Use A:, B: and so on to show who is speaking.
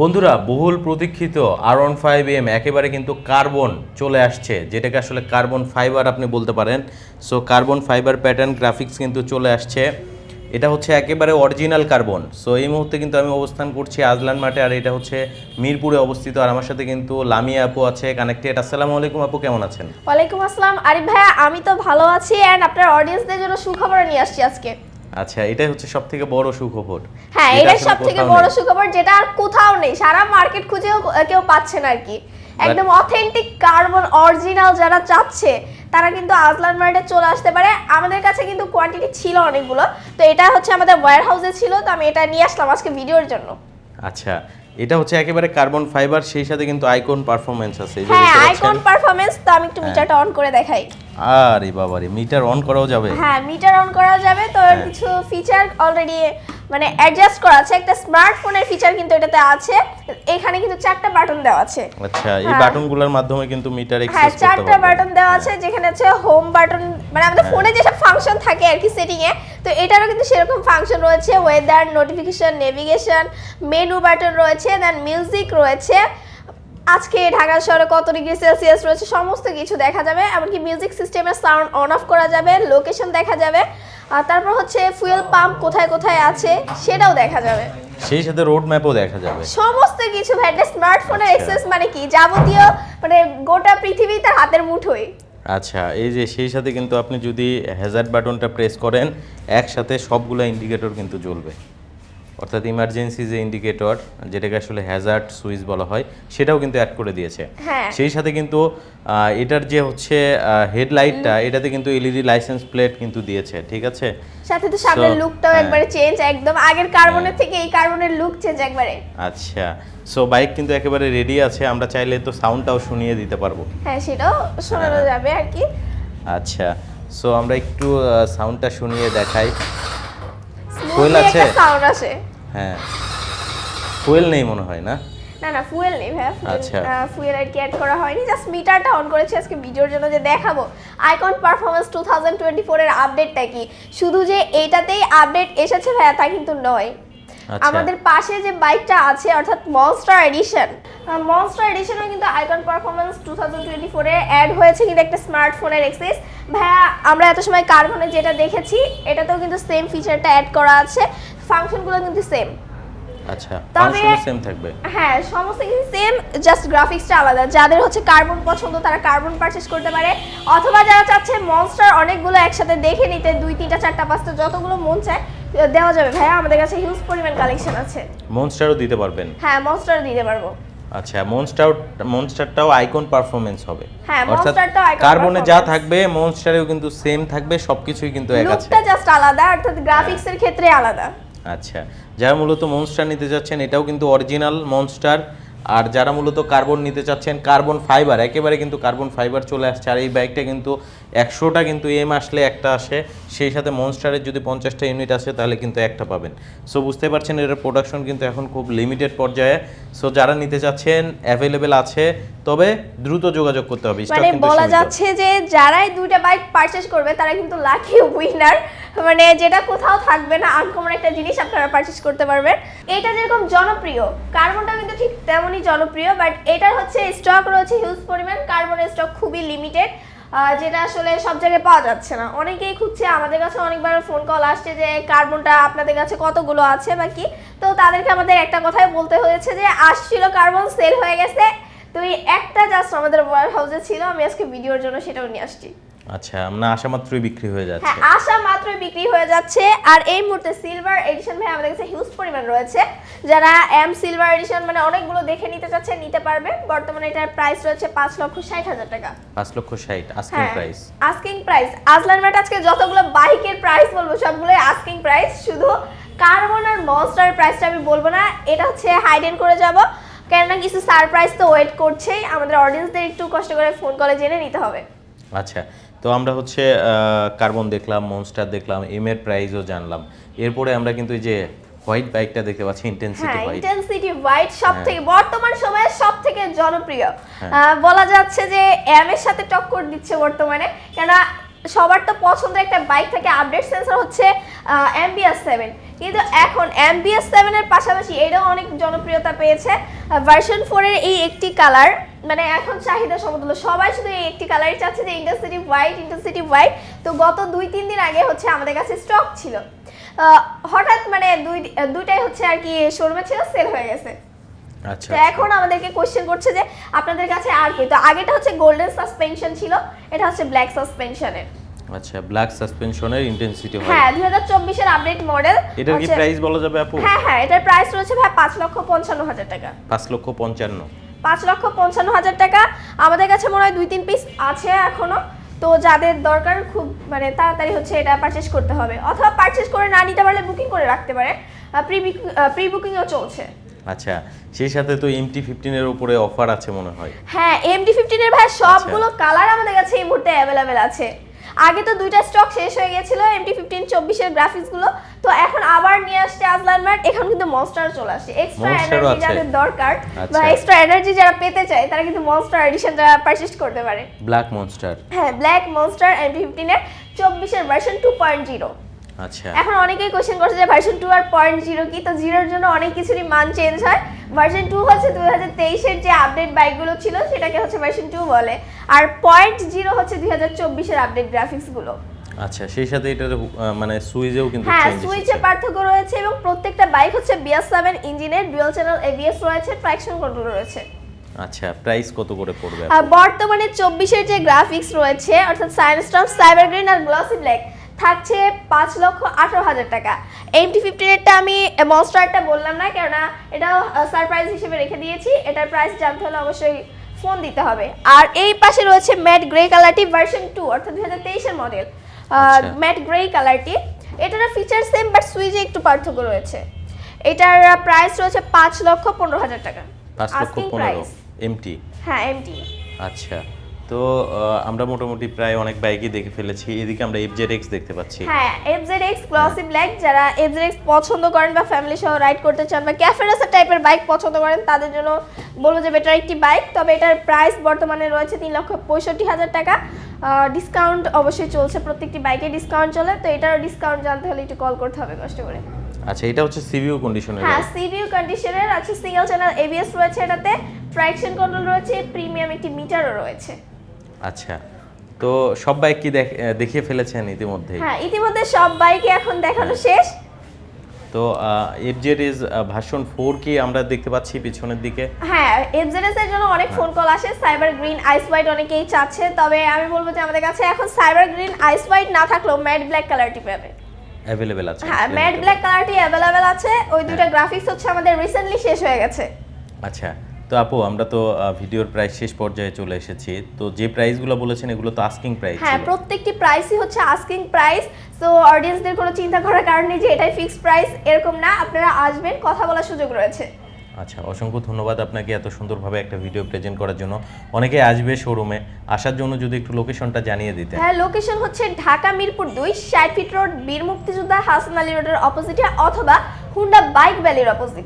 A: বন্ধুরা, বহুল প্রতীক্ষিত আর ওয়ান ফাইভ এম একেবারে কিন্তু কার্বন চলে আসছে, যেটাকে আসলে কার্বন ফাইবার আপনি বলতে পারেন। So carbon fibre pattern graphics কিন্তু চলে আসছে। এটা হচ্ছে একেবারে অরিজিনাল কার্বন সো এই মুহূর্তে কিন্তু আমি অবস্থান করছি আজলান মাঠে, আর এটা হচ্ছে মিরপুরে অবস্থিত। আর আমার সাথে কিন্তু লামিয়া আপু আছে কানেক্টেড আসসালামু আলাইকুম আপু, কেমন আছেন?
B: ওয়ালাইকুম আসসালাম। আরিফ ভাইয়া, আমি তো ভালো আছি এন্ড আপনার অডিয়েন্সদের জন্য সুখবর নিয়ে আসছি আজকে।
A: আচ্ছা এটাই হচ্ছে সব থেকে বড় সুখবর।
B: হ্যাঁ এটাই
A: আসলে
B: সব থেকে
A: কোথাও
B: বড় সুখবর যেটা আর কোথাও নেই। সারা মার্কেট খুঁজেও কেউ পাচ্ছে না আর কি। একদম অথেন্টিক কার্বন অরিজিনাল যারা চাচ্ছে তারা কিন্তু আজলান মার্টে চলে আসতে পারে। আমাদের কাছে কিন্তু কোয়ান্টিটি ছিল অনেকগুলো। তো এটা হচ্ছে আমাদের ওয়্যার হাউসে ছিল। তো আমি এটা নিয়ে আসলাম আজকে ভিডিওর জন্য।
A: আচ্ছা এটা হচ্ছে একেবারে কার্বন ফাইবার সেই সাথে কিন্তু আইকন পারফরম্যান্স আছে।
B: হ্যাঁ আইকন।
A: হ্যাঁ।
B: পারফরম্যান্স তো আমি একটু মিটারটা অন করে দেখাই।
A: আরে বাবারে মিটার অন করাও যাবে?
B: হ্যাঁ মিটার অন করা যাবে। তো এর
A: হ্যাঁ।
B: কিছু ফিচার অলরেডি মানে অ্যাডজাস্ট করা আছে। একটা স্মার্টফোনের ফিচার কিন্তু এটাতে আছে। এখানে কিন্তু চারটা বাটন দেওয়া আছে।
A: আচ্ছা এই
B: হ্যাঁ।
A: বাটনগুলোর মাধ্যমে কিন্তু মিটার
B: হ্যাঁ
A: এক্সেস করতে
B: চারটা বাটন দেওয়া আছে। যেখানে আছে হোম বাটন মানে আমাদের ফোনে যেসব ফাংশন থাকে আর কি সেটিং এ তো এটারও কিন্তু সেরকম ফাংশন রয়েছে। Weather notification navigation menu button রয়েছে দেন মিউজিক রয়েছে। আজকে ঢাকা শহরে কত ডিগ্রি সেলসিয়াস রয়েছে সমস্ত কিছু দেখা যাবে এমনকি মিউজিক সিস্টেমের সাউন্ড অন অফ করা যাবে লোকেশন দেখা যাবে। আর তারপর হচ্ছে ফুয়েল পাম্প কোথায় কোথায় আছে সেটাও দেখা যাবে।
A: সেই সাথে রোড ম্যাপও দেখা যাবে।
B: সমস্ত কিছু ভ্যাটে স্মার্টফোনের। এক্সেস মানে কি? যাবতীয় মানে গোটা পৃথিবী তার হাতের মুঠোয়।
A: আচ্ছা এই যে সেই সাথে কিন্তু আপনি যদি হ্যাজার্ড বাটনটা প্রেস করেন একসাথে সবগুলো ইন্ডিকেটর কিন্তু জ্বলবে। অর্থাৎ ইমার্জেন্সি যে ইন্ডিকেটর যেটাকে আসলে হ্যাজার্ড সুইচ বলা হয় সেটাও কিন্তু অ্যাড করে দিয়েছে।
B: হ্যাঁ।
A: সেই সাথে কিন্তু এটার যে হচ্ছে হেডলাইটটা এটাতে কিন্তু এলইডি লাইসেন্স প্লেট কিন্তু দিয়েছে ঠিক আছে?
B: সাথে তো সামনের লুকটাও
A: হ্যাঁ।
B: একবারে চেঞ্জ একদম আগের কার্বনের থেকে এই কার্বনের লুক চেঞ্জ একবারে।
A: আচ্ছা। সো বাইক কিন্তু একেবারে রেডি আছে আমরা চাইলে তো সাউন্ডটাও শুনিয়ে দিতে পারব।
B: হ্যাঁ সেটাও শোনানো
A: হ্যাঁ।
B: যাবে আর কি।
A: আচ্ছা। সো আমরা একটু সাউন্ডটা শুনিয়ে দেখাই। আছে?
B: সাউন্ড আসে।
A: হ্যাঁ। ফুয়েল নেই মনে হয় না?
B: না না ফুয়েল নেই ভাইয়া
A: আচ্ছা।
B: ফুয়েল আর কি অ্যাড করা হয়নি জাস্ট মিটারটা অন করেছি আজকে ভিডিওর জন্য যে দেখাবো। Icon performance two thousand twenty ফোরের আপডেটটা কি? শুধু যে এইটাতেই আপডেট এসেছে ভাইয়া তা কিন্তু নয়।
A: আচ্ছা।
B: আমাদের পাশে যে বাইকটা আছে অর্থাৎ মনস্টার এডিশন মনস্টার এডিশনে কিন্তু icon performance two thousand twenty ফোরে অ্যাড হয়েছে কিন্তু একটা স্মার্টফোনের এক্সেস ভাইয়া আমরা এত সময় কার্বনে যেটা দেখেছি এটাতেও কিন্তু সেম ফিচারটা অ্যাড করা আছে। ফাংশনগুলো কিন্তু সেম
A: আচ্ছা
B: তবে-
A: ফাংশনও সেম থাকবে।
B: হ্যাঁ সমস্ত কিছু সেম জাস্ট গ্রাফিক্সটা আলাদা। যাদের হচ্ছে কার্বন পছন্দ তারা কার্বন পারচেস করতে পারে। অথবা যারা চাচ্ছে মনস্টার অনেকগুলো একসাথে দেখে নিতে দুই তিনটা চারটা পাঁচটা যতগুলো মন চায় দেওয়া যাবে। ভাইয়া আমাদের কাছে হিউজ পরিমাণ কালেকশন আছে।
A: মনস্টারও দিতে পারবেন।
B: হ্যাঁ মনস্টার দিতে পারব।
A: আচ্ছা মনস্টার মনস্টারটাও আইকন পারফরমেন্স হবে।
B: হ্যাঁ, মনস্টারটাও icon
A: কার্বনে যা। থাকবে মনস্টারেও কিন্তু সেম থাকবে সবকিছুই কিন্তু এক আছে।
B: লুকটা জাস্ট আলাদা অর্থাৎ গ্রাফিক্সের ক্ষেত্রে আলাদা।
A: আচ্ছা যারা মূলত মনস্টার নিতে চাচ্ছেন এটাও কিন্তু অরিজিনাল মনস্টার আর যারা মূলত কার্বন নিতে চাচ্ছেন কার্বন ফাইবার একেবারে কিন্তু কার্বন ফাইবার চলে আসছে। আর এই বাইকটা কিন্তু একশোটা কিন্তু এম আসলে একটা আসে। সেই সাথে মনস্টারের যদি পঞ্চাশটা ইউনিট আসে, তাহলে কিন্তু একটা পাবেন। সো বুঝতে পারছেন, এর প্রোডাকশন কিন্তু এখন খুব লিমিটেড পর্যায়ে। সো যারা নিতে চাচ্ছেন অ্যাভেলেবেল আছে তবে দ্রুত যোগাযোগ করতে হবে
B: মানে বলা যাচ্ছে যে যারাই দুইটা বাইক পারচেজ করবে তারা কিন্তু লাকি উইনার মানে যেটা কোথাও থাকবে না আনকমন একটা জিনিস আপনারা পারচেজ করতে পারবেন। এটা যেরকম জনপ্রিয় কার্বনটা কিন্তু ঠিক তেমনই জনপ্রিয় বাট এটার হচ্ছে স্টক রয়েছে হিউজ পরিমাণ কার্বনের স্টক খুবই লিমিটেড যেটা আসলে সব জায়গায় পাওয়া যাচ্ছে না। অনেকেই খুঁজছে আমাদের কাছে অনেকবার ফোন কল আসছে যে কার্বনটা আপনাদের কাছে কতগুলো আছে বা কি? তো তাদেরকে আমাদের একটা কথাই বলতে হয়েছে যে আসছিল কার্বন সেল হয়ে গেছে। তো এই একটা জাস্ট আমাদের ওয়ার হাউসে ছিল আমি আজকে ভিডিওর জন্য সেটাও নিয়ে আসছি।
A: আচ্ছা আমরা আশা মাত্রই বিক্রি হয়ে যাচ্ছে।
B: হ্যাঁ আশা মাত্রই বিক্রি হয়ে যাচ্ছে। আর এই মুহূর্তে সিলভার এডিশন ভাই আমাদের কাছে হিউজ পরিমাণ রয়েছে। যারা এম সিলভার এডিশন মানে অনেকগুলো দেখে নিতে চাচ্ছে নিতে পারবে। বর্তমানে এটার প্রাইস রয়েছে পাঁচ লক্ষ ষাট হাজার টাকা।
A: পাঁচ লক্ষ ষাট আস্কিং প্রাইস
B: আস্কিং প্রাইস আজলান ম্যাট আজকে যতগুলো বাইকের প্রাইস বলব সবগুলোই আস্কিং প্রাইস শুধু কার্বন আর মনস্টার প্রাইসটা আমি বলব না এটা হচ্ছে হাইডেন করে যাব। কেননা কিছু সারপ্রাইজ তো ওয়েট করছেই। আমাদের অডিয়েন্সদের একটু কষ্ট করে ফোন কলে জেনে নিতে হবে।
A: আচ্ছা তো আমরা হচ্ছে কার্বন দেখলাম মনস্টার দেখলাম এম এর প্রাইসও জানলাম। এরপরে আমরা কিন্তু এই যে হোয়াইট বাইকটা দেখতে পাচ্ছি ইন্টেন্সিটি
B: হ্যাঁ
A: হোয়াইট
B: ইন্টেন্সিটি হোয়াইট সব থেকে বর্তমান সময়ে সব থেকে জনপ্রিয়।
A: হ্যাঁ।
B: বলা যাচ্ছে যে এম এর সাথে টক্কর দিচ্ছে বর্তমানে। কেননা সবার তো পছন্দের একটা বাইক থেকে আপডেট সেন্সর হচ্ছে এমবিএস সেভেন কিন্তু এখন এমবিএস সেভেনের পাশাপাশি এটাও অনেক জনপ্রিয়তা পেয়েছে। ভার্সন ফোরের এই একটি কালার মানে এখন চাহিদা সমতুল্য। সবাই শুধু এই একটি কালারই চাচ্ছে যে ইন্টারসিটি হোয়াইট ইন্টারসিটি হোয়াইট তো গত দুই তিন দিন আগে হচ্ছে আমাদের কাছে স্টক ছিল। হঠাৎ মানে দুই দুইটাই হচ্ছে আর কি শোরুমে ছিল সেল হয়ে গেছে।
A: আচ্ছা
B: তো এখন আমাদেরকে কোশ্চেন করছে যে আপনাদের কাছে আর কি? তো আগেটা হচ্ছে গোল্ডেন সাসপেনশন ছিল এটা হচ্ছে ব্ল্যাক সাসপেনশনের
A: আচ্ছা ব্ল্যাক সাসপেনশনের ইন্টেন্সিটি হয়।
B: হ্যাঁ দুই হাজার চব্বিশের আপডেট মডেল
A: এটার কি প্রাইস বলা যাবে আপু?
B: হ্যাঁ হ্যাঁ এটার প্রাইস রয়েছে ভাই পাঁচ লক্ষ পঞ্চান্ন হাজার টাকা।
A: পাঁচ লক্ষ পঞ্চান্ন।
B: পাঁচ লক্ষ পঞ্চান্ন হাজার টাকা। আমাদের কাছে মনে হয় দুই তিন পিস আছে এখনও। তো যাদের দরকার খুব মানে তাড়াতাড়ি হচ্ছে এটা পারচেস করতে হবে। অথবা পারচেস করে না নিতে পারলে বুকিং করে রাখতে পারে প্রি প্রি বুকিংও চলছে।
A: আচ্ছা সেই সাথে তো এমটি ফিফটিনের উপরে অফার আছে মনে হয়।
B: হ্যাঁ এমডি ফিফটিনের ভাই সবগুলো কালার আমাদের কাছে এই মুহূর্তে অ্যাভেলেবেল আছে। আগে তো দুইটা স্টক শেষ হয়ে গেছিল এমডি ফিফটিন চব্বিশের গ্রাফিক্সগুলো তো এখন আবার নিয়ে আসছে আজলান মার্ট এখন কিন্তু মনস্টার চলে আসছে। এক্সট্রা এনার্জি যাদের দরকার বা
A: আচ্ছা।
B: এক্সট্রা এনার্জি যারা পেতে চায় তারা কিন্তু মনস্টার এডিশন যারা পারচেস করতে পারে।
A: ব্ল্যাক মনস্টার
B: হ্যাঁ ব্ল্যাক মনস্টার এমটি ফিফটিনের চব্বিশের ভার্সন টু পয়েন্ট জিরো
A: আচ্ছা।
B: এখন অনেকেই কোশ্চেন করছে যে ভার্সন টু আর পয়েন্ট জিরো কি? তো জিরোর জন্য অনেক কিছুরই মান চেঞ্জ হয়। ভার্সন টু হচ্ছে দুই হাজার তেইশের যে আপডেট বাইকগুলো ছিল সেটাকে হচ্ছে ভার্সন টু বলে। আর পয়েন্ট জিরো হচ্ছে দুই হাজার চব্বিশের আপডেট গ্রাফিক্সগুলো
A: আচ্ছা সেই সাথে এটার মানে সুইজেও কিন্তু
B: হ্যাঁ
A: চেঞ্জ
B: সুইচে পার্থক্য রয়েছে এবং প্রত্যেকটা বাইক হচ্ছে বিএস সেভেন ইঞ্জিনের ডুয়াল চ্যানেল এবিএস রয়েছে ট্রাকশন কন্ট্রোল রয়েছে।
A: আচ্ছা প্রাইস কত করে পড়বে
B: বর্তমানে চব্বিশের যে গ্রাফিক্স রয়েছে অর্থাৎ সাইনস্টম সাইবার গ্রিন আর গ্লসি ব্ল্যাক থাকছে পাঁচ লক্ষ আঠারো হাজার টাকা। এমটি ফিফটিনেরটা আমি মনস্টারটা বললাম না কেননা এটাও সারপ্রাইজ হিসেবে রেখে দিয়েছি। এটার প্রাইস জানতে হলে অবশ্যই ফোন দিতে হবে। আর এই পাশে রয়েছে ম্যাট গ্রে কালারটি ভার্সন টু অর্থাৎ দুই হাজার তেইশের মডেল। ম্যাট গ্রে কালারটি এটার ফিচার সেম বাট সুইচে একটু পার্থক্য রয়েছে। এটার প্রাইস রয়েছে পাঁচ লক্ষ পনেরো হাজার টাকা।
A: পাঁচ লক্ষ পনেরো। এমটি
B: হ্যাঁ এমটি
A: আচ্ছা। তো আমরা মোটামুটি প্রায় অনেক বাইকই দেখে ফেলেছি। এদিকে আমরা এক্স দেখতে পাচ্ছি।
B: হ্যাঁ এফজেডএক্স গ্লসি ব্ল্যাক যারা এফজেডএক্স পছন্দ করেন বা ফ্যামিলি সহ রাইড করতে চান বা ক্যাফে রেসার টাইপের বাইক পছন্দ করেন তাদের জন্য বলব যে বেটার একটি বাইক তবে এটার প্রাইস বর্তমানে রয়েছে তিন লক্ষ পঁয়ষট্টি হাজার টাকা। ডিসকাউন্ট অবশ্যই চলছে প্রত্যেকটি বাইকে ডিসকাউন্ট চলে। তো এটারও ডিসকাউন্ট জানতে হলে একটু কল করতে হবে কষ্ট করে।
A: আচ্ছা এটা হচ্ছে সিভিউ কন্ডিশনের
B: হ্যাঁ সিভিউ কন্ডিশনের আছে সিঙ্গেল চ্যানেল এবিএস রয়েছে এটাতে। ট্রাকশন কন্ট্রোল রয়েছে প্রিমিয়াম একটি মিটারও রয়েছে।
A: আচ্ছা তো সব বাইক কি দেখিয়ে ফেলেছেন ইতিমধ্যে
B: হ্যাঁ ইতিমধ্যে সব বাইকে এখন দেখানো শেষ।
A: তো এফজেড ইজ ভার্সন ফোর কি আমরা দেখতে পাচ্ছি পিছনের দিকে?
B: হ্যাঁ এফজেডএস এর জন্য অনেক ফোন কল আসে সাইবার গ্রিন আইস হোয়াইট অনেকেই চাচ্ছে তবে আমি বলব যে আমাদের কাছে এখন সাইবার গ্রিন আইস হোয়াইট না থাকলেও ম্যাট ব্ল্যাক কালারটি পাবে।
A: অ্যাভেলেবেল আছে
B: হ্যাঁ ম্যাট ব্ল্যাক কালারটি অ্যাভেলেবেল আছে ওই দুটো গ্রাফিক্স হচ্ছে আমাদের রিসেন্টলি শেষ হয়ে গেছে।
A: আচ্ছা তো আপু আমরা তো ভিডিওর প্রাইস শেষ পর্যায়ে চলে এসেছি। তো যে প্রাইসগুলো বলেছেন এগুলো তো আস্কিং প্রাইস
B: হ্যাঁ প্রত্যেকটি প্রাইসই হচ্ছে আস্কিং প্রাইস তো অডিয়েন্সদের কোনো চিন্তা করার কারণ নেই যে এটাই ফিক্সড প্রাইস এরকম না। আপনারা আসবেন কথা বলার সুযোগ রয়েছে।
A: আচ্ছা অসংখ্য ধন্যবাদ আপনাকে এত সুন্দরভাবে একটা ভিডিও প্রেজেন্ট করার জন্য। অনেকে আসবে শোরুমে আসার জন্য যদি একটু লোকেশনটা জানিয়ে দিতেন।
B: হ্যাঁ লোকেশন হচ্ছে ঢাকা মিরপুর দুই ষাট ফিট রোড বীর মুক্তিযোদ্ধা হাসান আলী রোডের অপোজিটে অথবা হুন্ডা বাইক ভ্যালির অপোজিট